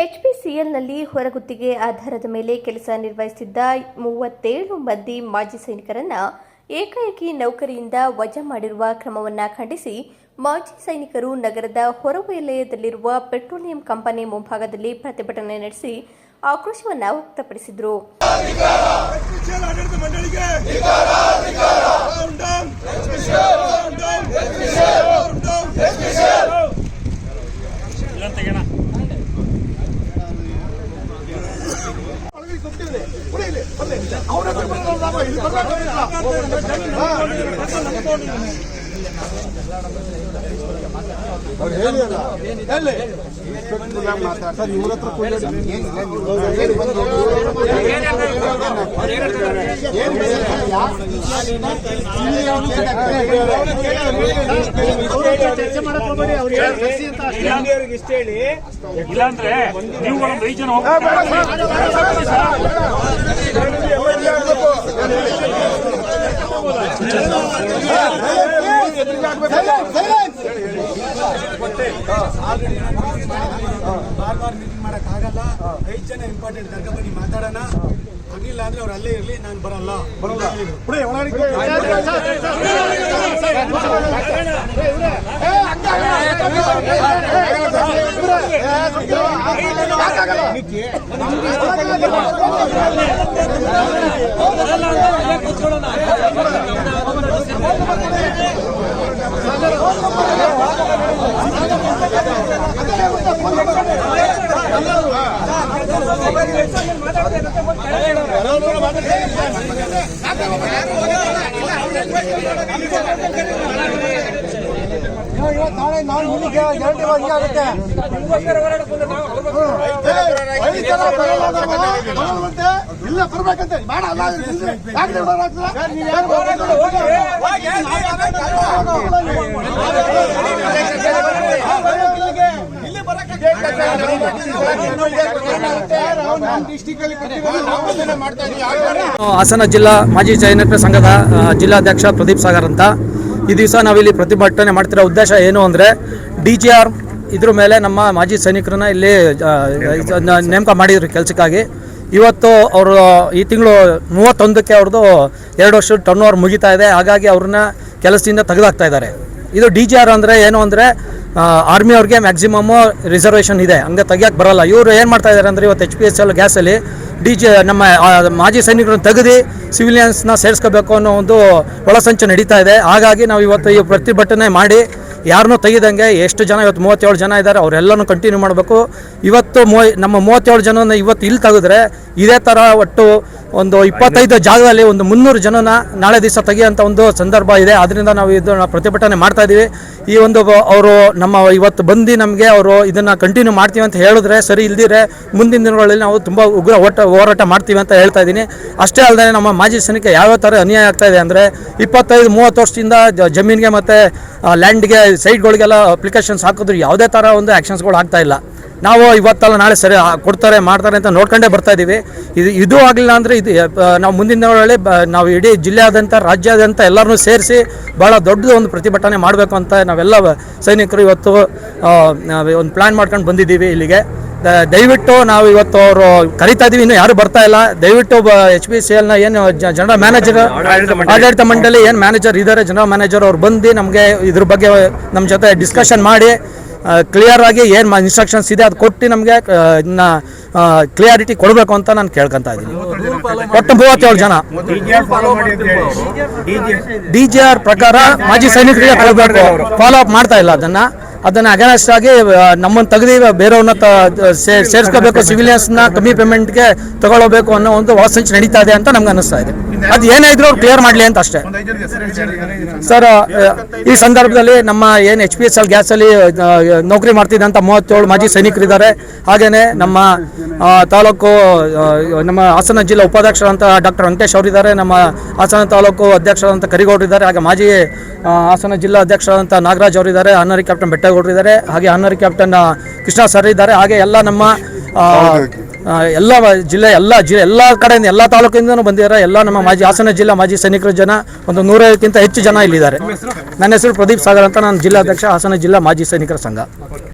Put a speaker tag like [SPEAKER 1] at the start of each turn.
[SPEAKER 1] ಎಚ್ಪಿಸಿಎಲ್ನಲ್ಲಿ ಹೊರಗುತ್ತಿಗೆ ಆಧಾರದ ಮೇಲೆ ಕೆಲಸ ನಿರ್ವಹಿಸುತ್ತಿದ್ದ ಮೂವತ್ತೇಳು ಮಂದಿ ಮಾಜಿ ಸೈನಿಕರನ್ನ ಏಕಾಏಕಿ ನೌಕರಿಯಿಂದ ವಜಾ ಮಾಡಿರುವ ಕ್ರಮವನ್ನು ಖಂಡಿಸಿ ಮಾಜಿ ಸೈನಿಕರು ನಗರದ ಹೊರವಲಯದಲ್ಲಿರುವ ಪೆಟ್ರೋಲಿಯಂ ಕಂಪನಿ ಮುಂಭಾಗದಲ್ಲಿ ಪ್ರತಿಭಟನೆ ನಡೆಸಿ ಆಕ್ರೋಶವನ್ನು ವ್ಯಕ್ತಪಡಿಸಿದರು
[SPEAKER 2] ಮಂಡಳಿಗೆ ಹತ್ರ
[SPEAKER 3] ಇಲ್ಲಾಂದ್ರೆ ಒಂದು ಐದು ಜನ ಹೋಗ್ತಾರೆ
[SPEAKER 4] ಬಾರ್ ಬಾರ್ ಮೀಟಿಂಗ್ ಮಾಡಕ್ ಆಗಲ್ಲ ಐದು ಜನ ಇಂಪಾರ್ಟೆಂಟ್ ದರ್ಗ ಬನ್ನಿ ಮಾತಾಡೋಣ ಆಗಿಲ್ಲ ಅಂದ್ರೆ ಅವ್ರು ಅಲ್ಲೇ ಇರ್ಲಿ ನಾನು ಬರಲ್ಲ ನಾಳೆ ನಾನು ನಿಮಗೆ ಗ್ಯಾರಂಟಿ ಹಿಂಗೆ ಆಗುತ್ತೆ. ಇಲ್ಲ ಬರ್ಬೇಕಂತೆ ಬೇಡ ಅಲ್ಲ ಯಾಕೆ ನೀವು ಬರಾಕ್ತೀರ? ಯಾರು ಇಲ್ಲಿ ಬರಕ್ಕೆ ಡಿಸ್ಟಿಕ್ ಅಲ್ಲಿ ಮಾಡ್ತಾ ಇದ್ದೀವಿ
[SPEAKER 5] ಹಾಸನ ಜಿಲ್ಲಾ ಮಾಜಿ ಸೈನಿಕರ ಸಂಘದ ಜಿಲ್ಲಾಧ್ಯಕ್ಷ ಪ್ರದೀಪ್ ಸಾಗರ್ ಅಂತ. ಈ ದಿವಸ ನಾವಿಲ್ಲಿ ಪ್ರತಿಭಟನೆ ಮಾಡ್ತಿರೋ ಉದ್ದೇಶ ಏನು ಅಂದರೆ ಡಿ ಜಿ ಆರ್ ಇದ್ರ ಮೇಲೆ ನಮ್ಮ ಮಾಜಿ ಸೈನಿಕರನ್ನ ಇಲ್ಲಿ ನೇಮಕ ಮಾಡಿದ್ರು ಕೆಲಸಕ್ಕಾಗಿ. ಇವತ್ತು ಅವರು ಈ ತಿಂಗಳು ಮೂವತ್ತೊಂದಕ್ಕೆ ಅವ್ರದ್ದು ಎರಡು ವರ್ಷ ಟರ್ನ್ ಓವರ್ ಮುಗಿತಾ ಇದೆ. ಹಾಗಾಗಿ ಅವ್ರನ್ನ ಕೆಲಸದಿಂದ ತೆಗೆದಾಕ್ತಾ ಇದ್ದಾರೆ. ಇದು ಡಿ ಜಿ ಆರ್ ಅಂದರೆ ಏನು ಅಂದರೆ ಆರ್ಮಿ ಅವ್ರಿಗೆ ಮ್ಯಾಕ್ಸಿಮಮ್ಮು ರಿಸರ್ವೇಷನ್ ಇದೆ. ಹಂಗೆ ತೆಗಿಯಕ್ಕೆ ಬರಲ್ಲ. ಇವರು ಏನು ಮಾಡ್ತಾ ಇದ್ದಾರೆ ಅಂದರೆ ಇವತ್ತು ಎಚ್ ಪಿ ಎಸ್ ಎಲ್ ಗ್ಯಾಸಲ್ಲಿ ಡಿ ಜಿ ನಮ್ಮ ಮಾಜಿ ಸೈನಿಕರನ್ನು ತೆಗೆದು ಸಿವಿಲಿಯನ್ಸ್ನ ಸೇರಿಸ್ಕೋಬೇಕು ಅನ್ನೋ ಒಂದು ಒಳಸಂಚು ನಡೀತಾ ಇದೆ. ಹಾಗಾಗಿ ನಾವು ಇವತ್ತು ಈ ಪ್ರತಿಭಟನೆ ಮಾಡಿ ಯಾರನ್ನೂ ತೆಗೆದಂಗೆ ಎಷ್ಟು ಜನ ಇವತ್ತು ಮೂವತ್ತೇಳು ಜನ ಇದ್ದಾರೆ, ಅವರೆಲ್ಲನೂ ಕಂಟಿನ್ಯೂ ಮಾಡಬೇಕು. ಇವತ್ತು ಮೂ ನಮ್ಮ ಮೂವತ್ತೇಳು ಜನನ ಇವತ್ತು ಇಲ್ಲಿ ತೆಗೆದ್ರೆ ಇದೇ ಥರ ಒಟ್ಟು ಒಂದು ಇಪ್ಪತ್ತೈದು ಜಾಗದಲ್ಲಿ ಒಂದು ಮುನ್ನೂರು ಜನನ ನಾಳೆ ದಿವಸ ತೆಗಿಯೋಂಥ ಒಂದು ಸಂದರ್ಭ ಇದೆ. ಅದರಿಂದ ನಾವು ಇದನ್ನು ಪ್ರತಿಭಟನೆ ಮಾಡ್ತಾ ಇದ್ದೀವಿ ಈ ಒಂದು ಅವರು ನಮ್ಮ ಇವತ್ತು ಬಂದು ನಮಗೆ ಅವರು ಇದನ್ನು ಕಂಟಿನ್ಯೂ ಮಾಡ್ತೀವಿ ಅಂತ ಹೇಳಿದ್ರೆ, ಸರಿ ಇಲ್ದಿರೆ ಮುಂದಿನ ದಿನಗಳಲ್ಲಿ ನಾವು ತುಂಬ ಉಗ್ರ ಓಟ ಹೋರಾಟ ಮಾಡ್ತೀವಿ ಅಂತ ಹೇಳ್ತಾ ಇದ್ದೀನಿ ಅಷ್ಟೇ ಅಲ್ಲದೆ ನಮ್ಮ ಮಾಜಿ ಸೈನಿಕ ಯಾವ್ಯಾವ ಥರ ಅನ್ಯಾಯ ಆಗ್ತಾ ಇದೆ ಅಂದರೆ, ಇಪ್ಪತ್ತೈದು ಮೂವತ್ತು ವರ್ಷದಿಂದ ಜಮೀನಿಗೆ ಮತ್ತು ಲ್ಯಾಂಡ್ಗೆ ಸೈಟ್ಗಳಿಗೆಲ್ಲ ಅಪ್ಲಿಕೇಶನ್ಸ್ ಹಾಕಿದ್ರು, ಯಾವುದೇ ಥರ ಒಂದು ಆ್ಯಕ್ಷನ್ಸ್ಗಳು ಆಗ್ತಾ ಇಲ್ಲ. ನಾವು ಇವತ್ತಲ್ಲ ನಾಳೆ ಸರಿ ಕೊಡ್ತಾರೆ, ಮಾಡ್ತಾರೆ ಅಂತ ನೋಡ್ಕೊಂಡೇ ಬರ್ತಾ ಇದ್ದೀವಿ ಇದು ಇದು ಆಗಲಿಲ್ಲ ಅಂದರೆ ಇದು ನಾವು ಮುಂದಿನ ದಿನಗಳಲ್ಲಿ ನಾವು ಇಡೀ ಜಿಲ್ಲೆಯಾದ್ಯಂತ, ರಾಜ್ಯಾದ್ಯಂತ ಎಲ್ಲರನ್ನೂ ಸೇರಿಸಿ ಭಾಳ ದೊಡ್ಡದು ಒಂದು ಪ್ರತಿಭಟನೆ ಮಾಡಬೇಕು ಅಂತ ನಾವೆಲ್ಲ ಸೈನಿಕರು ಇವತ್ತು ಒಂದು ಪ್ಲ್ಯಾನ್ ಮಾಡ್ಕೊಂಡು ಬಂದಿದ್ದೀವಿ ಇಲ್ಲಿಗೆ. ದಯವಿಟ್ಟು ನಾವು ಇವತ್ತು ಅವರು ಕರಿತಾ ಇದೀವಿ. ಇನ್ನು ಯಾರು ಬರ್ತಾ ಇಲ್ಲ. ದಯವಿಟ್ಟು ಎಚ್ ಪಿ ಸಿ ಎಲ್ನ ಏನು ಜನರಲ್ ಮ್ಯಾನೇಜರ್ ಆಡಳಿತ ಮಂಡಳಿ. ಏನು ಮ್ಯಾನೇಜರ್ ಇದ್ದಾರೆ ಜನರಲ್ ಮ್ಯಾನೇಜರ್ ಅವ್ರು ಬಂದು ನಮಗೆ ಇದ್ರ ಬಗ್ಗೆ ನಮ್ಮ ಜೊತೆ ಡಿಸ್ಕಷನ್ ಮಾಡಿ ಕ್ಲಿಯರ್ ಆಗಿ ಏನು ಇನ್ಸ್ಟ್ರಕ್ಷನ್ಸ್ ಇದೆ ಅದು ಕೊಟ್ಟು ನಮಗೆ ಇನ್ನ ಕ್ಲಿಯಾರಿಟಿ ಕೊಡಬೇಕು ಅಂತ ನಾನು ಕೇಳ್ಕೊಂತ ಇದ್ದೀನಿ ಒಟ್ಟು ಮೂವತ್ತೇಳು ಜನ. ಡಿ ಜಿ ಆರ್ ಪ್ರಕಾರ ಮಾಜಿ ಸೈನಿಕರಿಗೆ ಕೊಡಬೇಕು ಫಾಲೋ ಅಪ್ ಮಾಡ್ತಾ ಇಲ್ಲ ಅದನ್ನ. ಅದನ್ನ ಅಗೇನೆಸ್ಟ್ ಆಗಿ ನಮ್ಮನ್ನು ತೆಗೆದು ಬೇರೆಯವ್ರನ್ನ ಸೇರ್ಸ್ಕೋಬೇಕು ಸಿವಿಲಿಯನ್ಸ್ನ ಕಮ್ಮಿ ಪೇಮೆಂಟ್ಗೆ ತಗೊಳ್ಬೇಕು ಅನ್ನೋ ಒಂದು ಒಳಸಂಚು ನಡೀತಾ ಇದೆ ಅಂತ ನಮ್ಗೆ ಅನಿಸ್ತಾ ಇದೆ. ಅದು ಏನೇ ಅವ್ರು ಕ್ಲಿಯರ್ ಮಾಡಲಿ ಅಂತ ಅಷ್ಟೇ. ಸರ್ ಈ ಸಂದರ್ಭದಲ್ಲಿ ನಮ್ಮ ಏನು ಎಚ್ ಪಿ ಎಸ್ ಎಲ್ ಗ್ಯಾಸಲ್ಲಿ ನೌಕರಿ ಮಾಡ್ತಿದ್ದಂಥ ಮೂವತ್ತೇಳು ಮಾಜಿ ಸೈನಿಕರಿದ್ದಾರೆ. ಹಾಗೆಯೇ ನಮ್ಮ ತಾಲೂಕು ನಮ್ಮ ಹಾಸನ ಜಿಲ್ಲಾ ಉಪಾಧ್ಯಕ್ಷರಂತ ಡಾಕ್ಟರ್ ವೆಂಕಟೇಶ್ ಅವರಿದ್ದಾರೆ, ನಮ್ಮ ಹಾಸನ ತಾಲೂಕು ಅಧ್ಯಕ್ಷರಾದಂಥ ಕರಿಗೌಡರಿದ್ದಾರೆ ಹಾಗೆ ಮಾಜಿ ಹಾಸನ ಜಿಲ್ಲಾ ಅಧ್ಯಕ್ಷರಂತ ನಾಗರಾಜ್ ಅವರಿದ್ದಾರೆ ಆನರಿ ಕ್ಯಾಪ್ಟನ್ ಬೆಟ್ಟಗೌಡರಿದ್ದಾರೆ ಹಾಗೆ ಆನರಿ ಕ್ಯಾಪ್ಟನ್ ಕೃಷ್ಣ ಸರ್ ಇದ್ದಾರೆ, ಹಾಗೆ ಎಲ್ಲ ನಮ್ಮ ಎಲ್ಲ ಜಿಲ್ಲೆ ಎಲ್ಲ ಜಿಲ್ಲೆ, ಎಲ್ಲ ಕಡೆಯಿಂದ, ಎಲ್ಲ ತಾಲೂಕಿಂದನೂ ಬಂದಿದ್ದಾರೆ. ಎಲ್ಲ ನಮ್ಮ ಮಾಜಿ ಹಾಸನ ಜಿಲ್ಲಾ ಮಾಜಿ ಸೈನಿಕರ ಜನ, ಒಂದು ನೂರೈವಕ್ಕಿಂತ ಹೆಚ್ಚು ಜನ ಇಲ್ಲಿದ್ದಾರೆ. ನನ್ನ ಹೆಸರು ಪ್ರದೀಪ್ ಸಾಗರ್ ಅಂತ, ನಾನು ಜಿಲ್ಲಾಧ್ಯಕ್ಷ, ಹಾಸನ ಜಿಲ್ಲಾ ಮಾಜಿ ಸೈನಿಕರ ಸಂಘ.